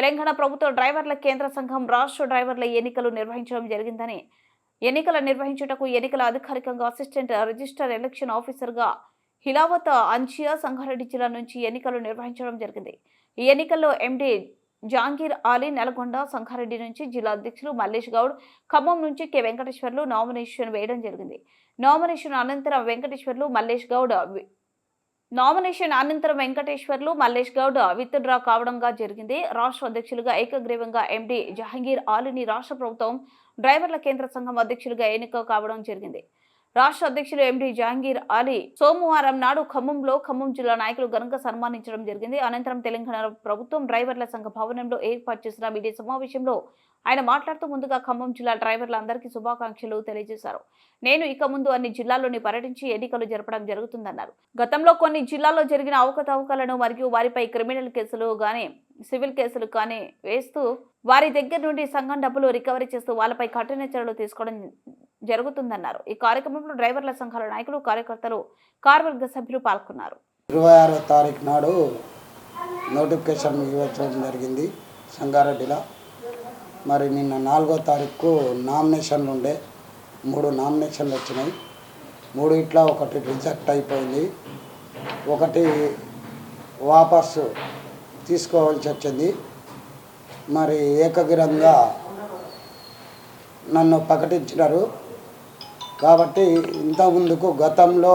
తెలంగాణ ప్రభుత్వ డ్రైవర్ల కేంద్ర సంఘం రాష్ట్ర డ్రైవర్ల ఎన్నికలు నిర్వహించడం జరిగిందని ఎన్నికల నిర్వహించుటకు ఎన్నికల అధికారికంగా అసిస్టెంట్ రిజిస్టర్ ఎలక్షన్ ఆఫీసర్గా హిలావత్ అంచియా సంగారెడ్డి జిల్లా నుంచి ఎన్నికలు నిర్వహించడం జరిగింది. ఈ ఎన్నికల్లో ఎండీ జాంగీర్ ఆలీ నల్గొండ సంగారెడ్డి నుంచి జిల్లా అధ్యక్షులు మల్లేష్ గౌడ్ ఖమ్మం నుంచి కె వెంకటేశ్వర్లు నామినేషన్ వేయడం జరిగింది. నామినేషన్ అనంతరం వెంకటేశ్వర్లు మల్లేష్ గౌడ్ నామినేషన్ అనంతరం వెంకటేశ్వర్లు మల్లేష్ గౌడ్ విత్ డ్రా కావడంగా జరిగింది. రాష్ట్ర అధ్యక్షులుగా ఏకగ్రీవంగా ఎండి జహంగీర్ ఆలిని రాష్ట్ర ప్రభుత్వం డ్రైవర్ల కేంద్ర సంఘం అధ్యక్షులుగా ఎన్నిక కావడం జరిగింది. రాష్ట్ర అధ్యక్షులు ఎండి జహంగీర్ అలీ సోమవారం నాడు ఖమ్మంలో ఖమ్మం జిల్లా నాయకులు ఘనంగా సన్మానించడం జరిగింది. అనంతరం తెలంగాణ ప్రభుత్వం డ్రైవర్ల సంఘ భవనంలో ఏర్పాటు చేసిన మీడియా సమావేశంలో ఆయన మాట్లాడుతూ ముందుగా ఖమ్మం జిల్లా డ్రైవర్లందరికీ శుభాకాంక్షలు తెలియజేశారు. నేను ఇక ముందు అన్ని జిల్లాల్లోని పర్యటించి ఎన్నికలు జరపడం జరుగుతుందన్నారు. గతంలో కొన్ని జిల్లాల్లో జరిగిన అవకతవకలను మరియు వారిపై క్రిమినల్ కేసులు గానీ సివిల్ కేసులు కానీ వేస్తూ వారి దగ్గర నుండి సంఘం డబ్బులు రికవరీ చేస్తూ వాళ్ళపై కఠిన చర్యలు తీసుకోవడం జరుగుతుందన్నారు. ఈ కార్యక్రమంలో డ్రైవర్ల సంఘాల నాయకులు కార్యకర్తలు కార్వర్గ సభ్యులు పాల్గొన్నారు. ఇరవై ఆరో తారీఖు నాడు నోటిఫికేషన్ ఇవ్వడం జరిగింది సంగారెడ్డిలో. మరి నిన్న నాలుగో తారీఖు నామినేషన్లు ఉండే మూడు నామినేషన్లు వచ్చినాయి. మూడు ఇట్లా ఒకటి రిజెక్ట్ అయిపోయింది. ఒకటి వాపసు తీసుకోవాల్సి వచ్చింది. మరి ఏకగ్రంగా నన్ను ప్రకటించినారు. కాబట్టి ఇంతకుముందుకు గతంలో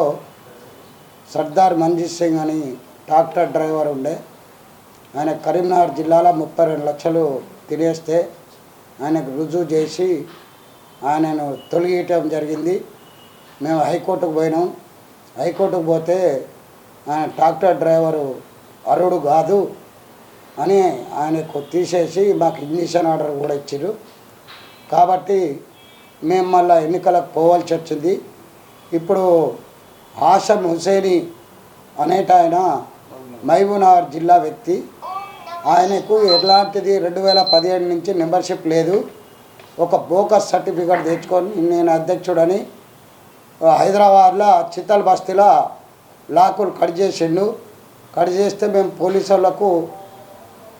సర్దార్ మంజీత్ సింగ్ అని ట్రాక్టర్ డ్రైవర్ ఉండే. ఆయన కరీంనగర్ జిల్లాలో ముప్పై రెండు లక్షలు తినేస్తే ఆయనకు రుజువు చేసి ఆయనను తొలగియటం జరిగింది. మేము హైకోర్టుకు పోయినాం. హైకోర్టుకు పోతే ఆయన ట్రాక్టర్ డ్రైవరు అరుడు కాదు అని ఆయనకు తీసేసి మాకు ఇగ్నిషన్ ఆర్డర్ కూడా ఇచ్చారు కాబట్టి మేము మళ్ళీ ఎన్నికలకు పోవాల్సి వచ్చింది. ఇప్పుడు హాసం హుసేని అనేట ఆయన మహబూబ్నగర్ జిల్లా వ్యక్తి. ఆయనకు ఎలాంటిది రెండు వేల పదిహేడు నుంచి మెంబర్షిప్ లేదు. ఒక బోకస్ సర్టిఫికేట్ తెచ్చుకొని నేను అధ్యక్షుడని హైదరాబాద్లో చిత్తల్ బస్తీలో లాకులు కట్ చేసిండు. కట్ చేస్తే మేము పోలీసు వాళ్ళకు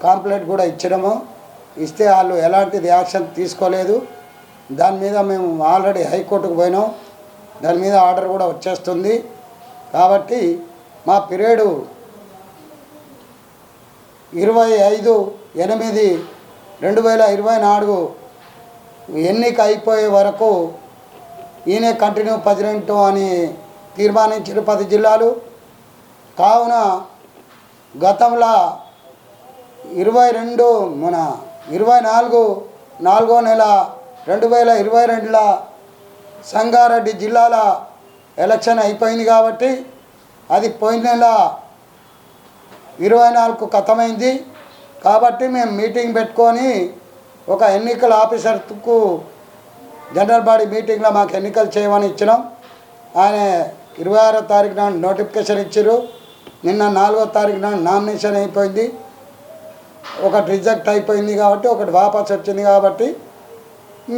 కంప్లైంట్ కూడా ఇచ్చినాము. ఇస్తే వాళ్ళు ఎలాంటిది యాక్షన్ తీసుకోలేదు. దాని మీద మేము ఆల్రెడీ హైకోర్టుకు పోయినాం. దాని మీద ఆర్డర్ కూడా వచ్చేస్తుంది. కాబట్టి మా పీరియడు ఇరవై ఐదు ఎనిమిది రెండు వేల ఇరవై నాలుగు ఎన్నిక అయిపోయే వరకు ఈయనే కంటిన్యూ ప్రెసిడెంట్ అని తీర్మానించిన పది జిల్లాలు. కావున గతంలో ఇరవై రెండు మన ఇరవై నాలుగు నాలుగో నెల రెండు వేల ఇరవై రెండులో సంగారెడ్డి జిల్లాల ఎలక్షన్ అయిపోయింది కాబట్టి అది పోయిన నెల ఇరవై నాలుగు కథమైంది. కాబట్టి మేము మీటింగ్ పెట్టుకొని ఒక ఎన్నికల ఆఫీసర్కు జనరల్ బాడీ మీటింగ్లో మాకు ఎన్నికలు చేయమని ఇచ్చినాం. ఆయన ఇరవై ఆరో తారీఖు నాడు నోటిఫికేషన్ ఇచ్చారు నిన్న నాలుగో తారీఖు నాడు నామినేషన్ అయిపోయింది. ఒకటి రిజెక్ట్ అయిపోయింది కాబట్టి ఒకటి వాపస్ వచ్చింది కాబట్టి